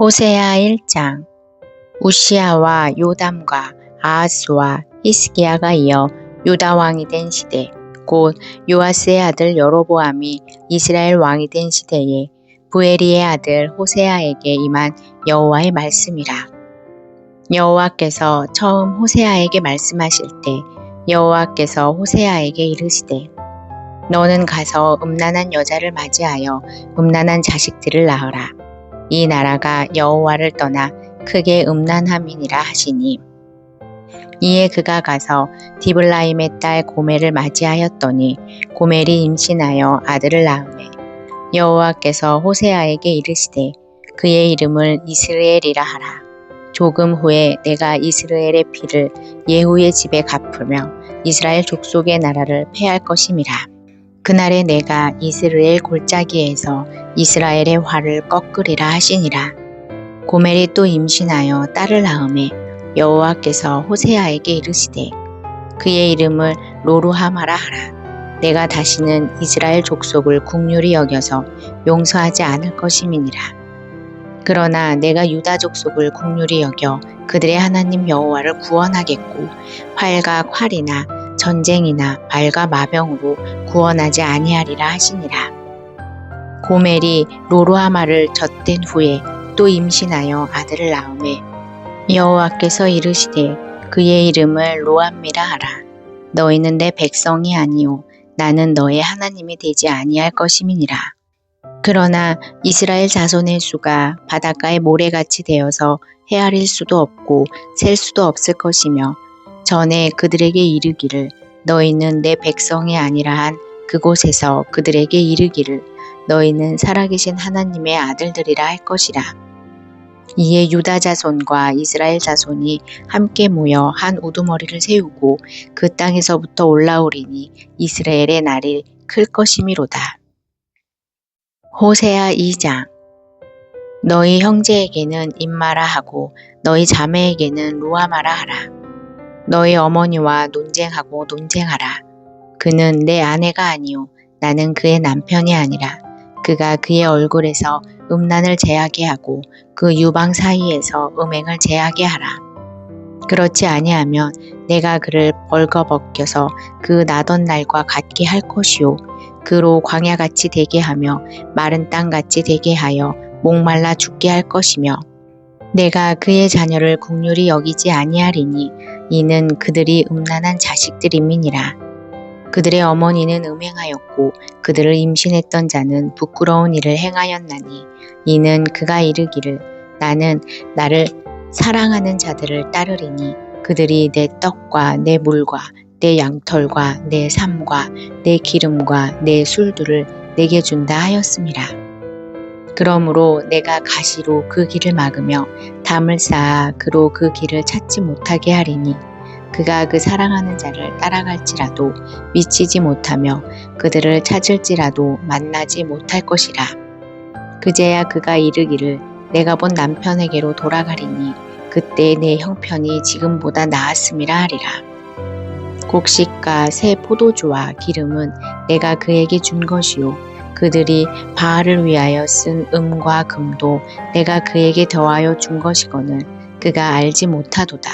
호세아 1장 우시아와 요담과 아하스와 히스기야가 이어 유다 왕이 된 시대 곧 요아스의 아들 여로보암이 이스라엘 왕이 된 시대에 부에리의 아들 호세아에게 임한 여호와의 말씀이라. 여호와께서 처음 호세아에게 말씀하실 때 여호와께서 호세아에게 이르시되 너는 가서 음란한 여자를 맞이하여 음란한 자식들을 낳으라. 이 나라가 여호와를 떠나 크게 음란함이니라 하시니 이에 그가 가서 디블라임의 딸 고멜을 맞이하였더니 고멜이 임신하여 아들을 낳음에 여호와께서 호세아에게 이르시되 그의 이름을 이스라엘이라 하라. 조금 후에 내가 이스라엘의 피를 예후의 집에 갚으며 이스라엘 족속의 나라를 패할 것임이라. 그날에 내가 이스라엘 골짜기에서 이스라엘의 활을 꺾으리라 하시니라. 고멜이 또 임신하여 딸을 낳음에 여호와께서 호세아에게 이르시되 그의 이름을 로루하마라 하라. 내가 다시는 이스라엘 족속을 국률이 여겨서 용서하지 않을 것임이니라. 그러나 내가 유다 족속을 국률이 여겨 그들의 하나님 여호와를 구원하겠고 활과 활이나 전쟁이나 발과 마병으로 구원하지 아니하리라 하시니라. 고멜이 로로하마를 젖댄 후에 또 임신하여 아들을 낳음에 여호와께서 이르시되 그의 이름을 로암미라 하라. 너희는 내 백성이 아니요 나는 너의 하나님이 되지 아니할 것임이니라. 그러나 이스라엘 자손의 수가 바닷가의 모래같이 되어서 헤아릴 수도 없고 셀 수도 없을 것이며 전에 그들에게 이르기를 너희는 내 백성이 아니라 한 그곳에서 그들에게 이르기를 너희는 살아계신 하나님의 아들들이라 할 것이라. 이에 유다 자손과 이스라엘 자손이 함께 모여 한 우두머리를 세우고 그 땅에서부터 올라오리니 이스라엘의 날이 클 것이미로다. 호세아 2장 너희 형제에게는 임마라 하고 너희 자매에게는 루아마라 하라. 너희 어머니와 논쟁하고 논쟁하라. 그는 내 아내가 아니요 나는 그의 남편이 아니라 그가 그의 얼굴에서 음란을 제하게 하고 그 유방 사이에서 음행을 제하게 하라. 그렇지 아니하면 내가 그를 벌거벗겨서 그 나던 날과 같게 할 것이요 그로 광야같이 되게 하며 마른 땅같이 되게 하여 목말라 죽게 할 것이며 내가 그의 자녀를 국률이 여기지 아니하리니 이는 그들이 음란한 자식들임이니라 그들의 어머니는 음행하였고 그들을 임신했던 자는 부끄러운 일을 행하였나니 이는 그가 이르기를 나는 나를 사랑하는 자들을 따르리니 그들이 내 떡과 내 물과 내 양털과 내 삶과 내 기름과 내 술들을 내게 준다 하였음이라. 그러므로 내가 가시로 그 길을 막으며 담을 쌓아 그로 그 길을 찾지 못하게 하리니 그가 그 사랑하는 자를 따라갈지라도 미치지 못하며 그들을 찾을지라도 만나지 못할 것이라. 그제야 그가 이르기를 내가 본 남편에게로 돌아가리니 그때 내 형편이 지금보다 나았음이라 하리라. 곡식과 새 포도주와 기름은 내가 그에게 준 것이요. 그들이 바알을 위하여 쓴 음과 금도 내가 그에게 더하여 준 것이거늘 그가 알지 못하도다.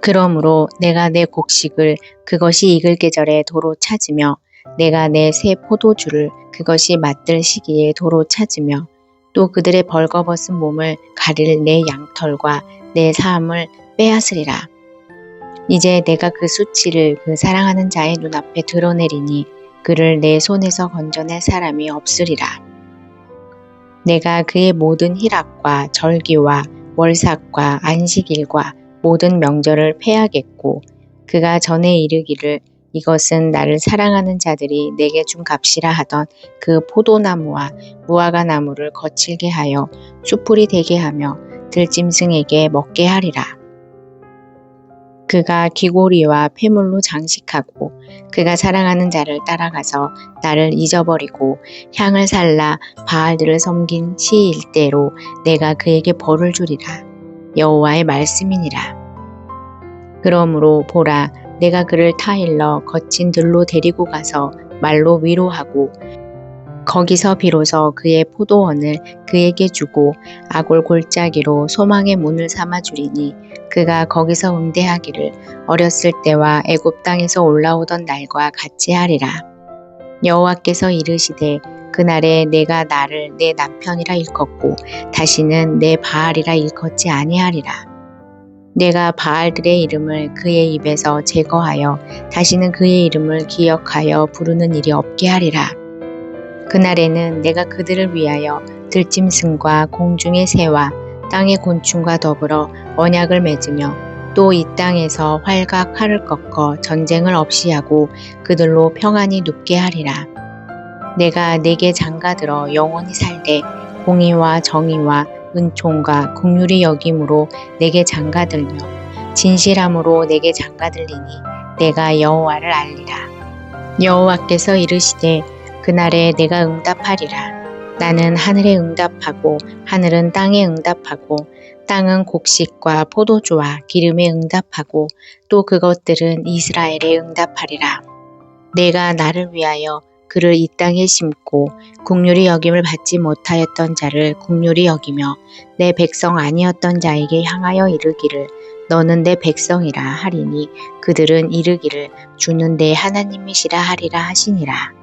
그러므로 내가 내 곡식을 그것이 익을 계절에 도로 찾으며 내가 내 새 포도주를 그것이 맞들 시기에 도로 찾으며 또 그들의 벌거벗은 몸을 가릴 내 양털과 내 삶을 빼앗으리라. 이제 내가 그 수치를 그 사랑하는 자의 눈앞에 드러내리니 그를 내 손에서 건져낼 사람이 없으리라. 내가 그의 모든 희락과 절기와 월삭과 안식일과 모든 명절을 패하겠고 그가 전에 이르기를 이것은 나를 사랑하는 자들이 내게 준 값이라 하던 그 포도나무와 무화과 나무를 거칠게 하여 수풀이 되게 하며 들짐승에게 먹게 하리라. 그가 귀고리와 폐물로 장식하고 그가 사랑하는 자를 따라가서 나를 잊어버리고 향을 살라 바알들을 섬긴 시일대로 내가 그에게 벌을 주리라. 여호와의 말씀이니라. 그러므로 보라 내가 그를 타일러 거친 들로 데리고 가서 말로 위로하고 거기서 비로소 그의 포도원을 그에게 주고 아골 골짜기로 소망의 문을 삼아 주리니 그가 거기서 응대하기를 어렸을 때와 애굽 땅에서 올라오던 날과 같이 하리라. 여호와께서 이르시되 그날에 내가 나를 내 남편이라 일컫고 다시는 내 바알이라 일컫지 아니하리라. 내가 바알들의 이름을 그의 입에서 제거하여 다시는 그의 이름을 기억하여 부르는 일이 없게 하리라. 그날에는 내가 그들을 위하여 들짐승과 공중의 새와 땅의 곤충과 더불어 언약을 맺으며 또 이 땅에서 활과 칼을 꺾어 전쟁을 없이 하고 그들로 평안히 눕게 하리라. 내가 내게 장가들어 영원히 살되 공의와 정의와 은총과 국률이 여김으로 내게 장가들며 진실함으로 내게 장가들리니 내가 여호와를 알리라. 여호와께서 이르시되 그날에 내가 응답하리라. 나는 하늘에 응답하고 하늘은 땅에 응답하고 땅은 곡식과 포도주와 기름에 응답하고 또 그것들은 이스라엘에 응답하리라. 내가 나를 위하여 그를 이 땅에 심고 국률이 여김을 받지 못하였던 자를 국률이 여기며 내 백성 아니었던 자에게 향하여 이르기를 너는 내 백성이라 하리니 그들은 이르기를 주는 내 하나님이시라 하리라 하시니라.